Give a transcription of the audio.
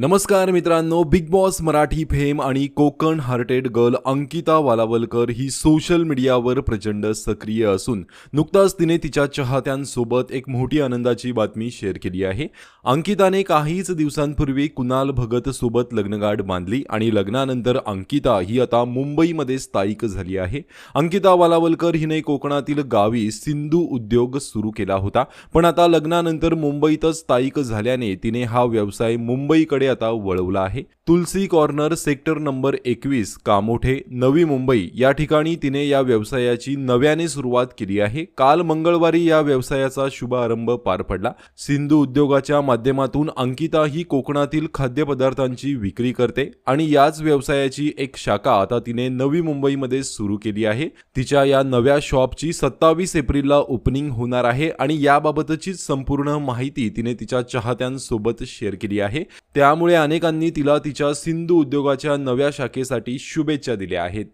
नमस्कार मित्रांनो big boss Marathi fame आणि कोकण हार्टेड गर्ल अंकिता वालावलकर ही सोशल मीडियावर प्रचंड सक्रिय असून नुकताच तिने तिच्या चाहत्यांसोबत एक मोठी आनंदाची बातमी शेअर केली आहे. अंकिताने काहीच दिवसांपूर्वी कुणाल भगत सोबत लग्नगाठ बांधली आणि लग्नानंतर अंकिता ही आता मुंबईमध्ये स्थायिक झाली आहे. अंकिता वालावलकर हिने कोकणातील गावी सिंधू उद्योग सुरू केला होता. पण आता लग्नानंतर मुंबईतच स्थायिक झाल्याने तिने हा व्यवसाय मुंबईकडे आता वळवला आहे. तुलसी कॉर्नर सेक्टर नंबर एकवीस कामोठे नवी मुंबई या ठिकाणी तिने या व्यवसायाची नव्याने सुरुवात केली आहे. काल मंगळवारी या व्यवसायाचा शुभारंभ पार पडला. सिंधू उद्योगाच्या माध्यमातून अंकिता ही कोकणातील खाद्यपदार्थांची विक्री करते आणि याच व्यवसायाची एक शाखा आता तिने नवी मुंबईमध्ये सुरू केली आहे. तिच्या या नव्या शॉपची सत्तावीस एप्रिलला ओपनिंग होणार आहे आणि याबाबतची संपूर्ण माहिती तिने तिच्या चाहत्यांसोबत शेअर केली आहे. त्यामुळे अनेकांनी तिला तिच्या सिंधू उद्योगाच्या नव्या शाखेसाठी शुभेच्छा दिल्या आहेत.